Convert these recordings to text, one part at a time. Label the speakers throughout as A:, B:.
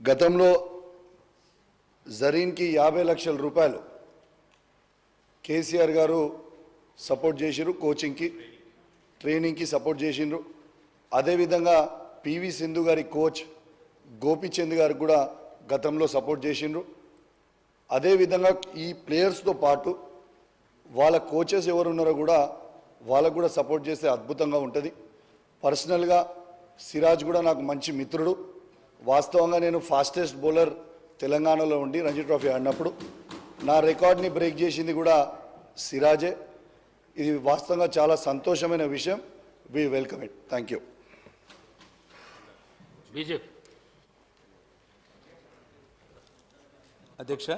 A: గతంలో జరీన్కి యాభై లక్షల రూపాయలు కేసీఆర్ గారు సపోర్ట్ చేసిరు కోచింగ్కి ట్రైనింగ్కి సపోర్ట్ చేసిండ్రు. అదేవిధంగా పివి సింధు గారి కోచ్ గోపిచంద్ గారికి కూడా గతంలో సపోర్ట్ చేసిండ్రు. అదేవిధంగా ఈ ప్లేయర్స్తో పాటు వాళ్ళ కోచెస్ ఎవరు ఉన్నారో కూడా వాళ్ళకు కూడా సపోర్ట్ చేస్తే అద్భుతంగా ఉంటుంది. పర్సనల్గా సిరాజ్ కూడా నాకు మంచి మిత్రుడు. వాస్తవంగా నేను ఫాస్టెస్ట్ బౌలర్ తెలంగాణలో ఉండి రంజీ ట్రోఫీ ఆడినప్పుడు నా రికార్డ్ని బ్రేక్ చేసింది కూడా సిరాజే. ఇది వాస్తవంగా చాలా సంతోషమైన విషయం. We welcome it thank you
B: అధ్యక్ష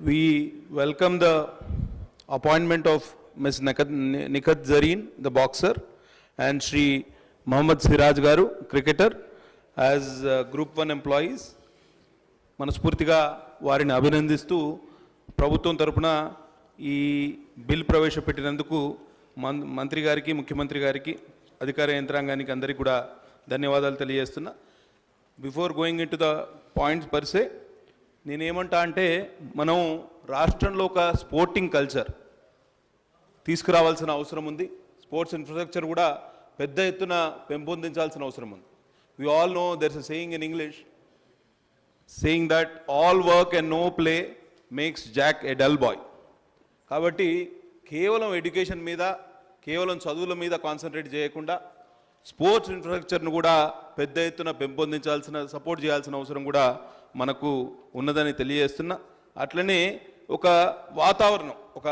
B: we welcome the appointment of Miss Nikhat Nikhat Zareen the boxer and Shri Mohammed Siraj garu cricketer as group one employees మనస్ఫూర్తిగా వారిని అభినందిస్తూ ప్రభుత్వం తరపున ఈ బిల్ ప్రవేశపెట్టినందుకు మం- మంత్రి గారికి ముఖ్యమంత్రి గారికి అధికార యంత్రాంగానికి అందరికీ కూడా ధన్యవాదాలు తెలియజేస్తున్నా. Before going in to the points per se నేనేమంటా అంటే మనం రాష్ట్రంలో ఒక స్పోర్టింగ్ కల్చర్ తీసుకురావాల్సిన అవసరం ఉంది. స్పోర్ట్స్ ఇన్ఫ్రాస్ట్రక్చర్ కూడా పెద్ద ఎత్తున పెంపొందించాల్సిన అవసరం ఉంది. We all know there's a saying in English saying that all work and no play makes Jack a dull boy కాబట్టి కేవలం ఎడ్యుకేషన్ మీద కేవలం చదువుల మీద కాన్సన్ట్రేట్ చేయకుండా స్పోర్ట్స్ ఇన్ఫ్రాస్ట్రక్చర్ను కూడా పెద్ద ఎత్తున పెంపొందించాల్సిన సపోర్ట్ చేయాల్సిన అవసరం కూడా మనకు ఉన్నదని తెలియజేస్తున్నా అట్లనే ఒక వాతావరణం ఒక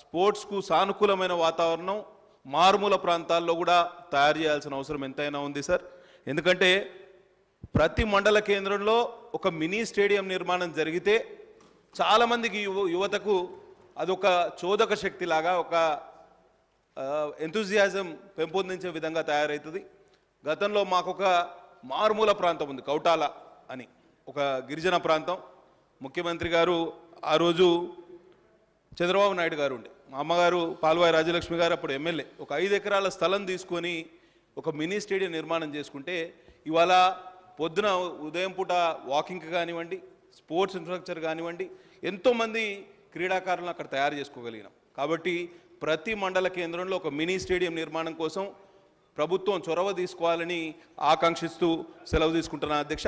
B: స్పోర్ట్స్కు సానుకూలమైన వాతావరణం మారుమూల ప్రాంతాల్లో కూడా తయారు చేయాల్సిన అవసరం ఎంతైనా ఉంది సార్ ఎందుకంటే ప్రతి మండల కేంద్రంలో ఒక మినీ స్టేడియం నిర్మాణం జరిగితే చాలామందికి యువ యువతకు అదొక చోదక శక్తిలాగా ఒక ఎంతూజియాజం పెంపొందించే విధంగా తయారవుతుంది గతంలో మాకొక మారుమూల ప్రాంతం ఉంది కౌటాల అని ఒక గిరిజన ప్రాంతం. ముఖ్యమంత్రి గారు ఆ రోజు చంద్రబాబు నాయుడు గారు ఉండే. మా అమ్మగారు పాల్వాయి రాజలక్ష్మి గారు అప్పుడు ఎమ్మెల్యే. ఒక ఐదు ఎకరాల స్థలం తీసుకొని ఒక మినీ స్టేడియం నిర్మాణం చేసుకుంటే ఇవాళ పొద్దున ఉదయం పూట వాకింగ్కి కానివ్వండి స్పోర్ట్స్ ఇన్ఫ్రాస్ట్రక్చర్ కానివ్వండి ఎంతోమంది క్రీడాకారులను అక్కడ తయారు చేసుకోగలిగినాం. కాబట్టి ప్రతి మండల కేంద్రంలో ఒక మినీ స్టేడియం నిర్మాణం కోసం ప్రభుత్వం చొరవ తీసుకోవాలని ఆకాంక్షిస్తూ సెలవు తీసుకుంటున్నా అధ్యక్ష.